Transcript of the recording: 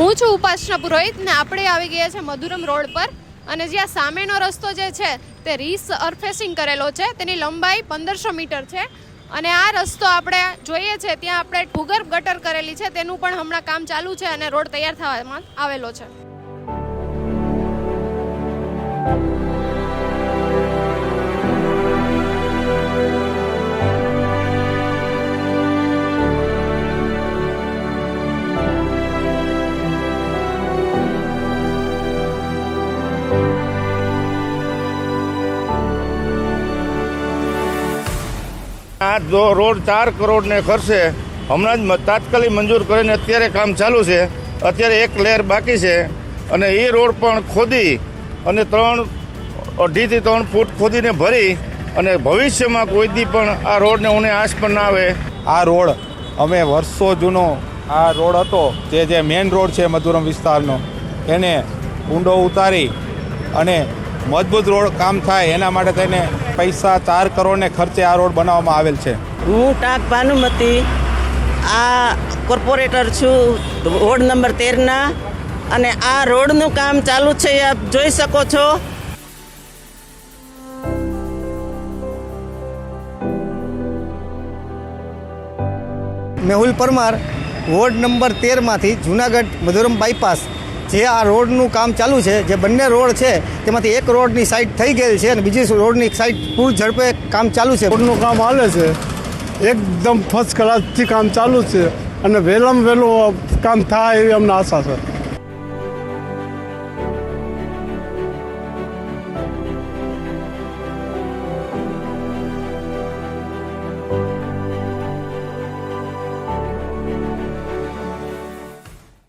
હું છું ઉપાસના પુરોહિત ને આપણે આવી ગયા છે મધુરમ રોડ પર. અને જ્યાં સામેનો રસ્તો જે છે તે રીસ અરફેસિંગ કરેલો છે. તેની લંબાઈ પંદરસો મીટર છે. અને આ રસ્તો આપણે જોઈએ છે ત્યાં આપણે ભૂગર્ભ ગટર કરેલી છે. તેનું પણ હમણાં કામ ચાલુ છે અને રોડ તૈયાર થવામાં આવેલો છે. આ જો રોડ ચાર કરોડને ખર્ચે. હમણાં જ તાત્કાલિક મંજૂર કરીને અત્યારે કામ ચાલુ છે. અત્યારે એક લેયર બાકી છે અને એ રોડ પણ ખોદી અને ત્રણ, અઢીથી ત્રણ ફૂટ ખોદીને ભરી અને ભવિષ્યમાં કોઈ દી પણ આ રોડને ઉને આશ પણ ના આવે. આ રોડ અમે વર્ષો જૂનો આ રોડ હતો. જે જે મેઇન રોડ છે મધુરમ વિસ્તારનો, એને ઊંડો ઉતારી અને મજબૂત રોડ કામ થાય એના માટે થઈને પૈસા ચાર કરોડને ખર્ચે આ રોડ બનાવવામાં આવેલ છે. હું ટાંક ભાનુમતી આ કોર્પોરેટર છું વોર્ડ નંબર તેરના અને આ રોડનું કામ ચાલુ છે એ આપ જોઈ શકો છો. મેહુલ પરમાર વોર્ડ નંબર તેરમાંથી જુનાગઢ મધુરમ બાયપાસ. જે આ રોડનું કામ ચાલુ છે, જે બંને રોડ છે, તેમાંથી એક રોડની સાઈડ થઈ ગયેલ છે અને બીજી રોડની સાઈડ પૂર ઝડપે કામ ચાલુ છે. રોડનું કામ હાલે છે. એકદમ ફર્સ્ટ ક્લાસથી કામ ચાલુ છે અને વહેલામાં વહેલું કામ થાય એવી અમને આશા છે.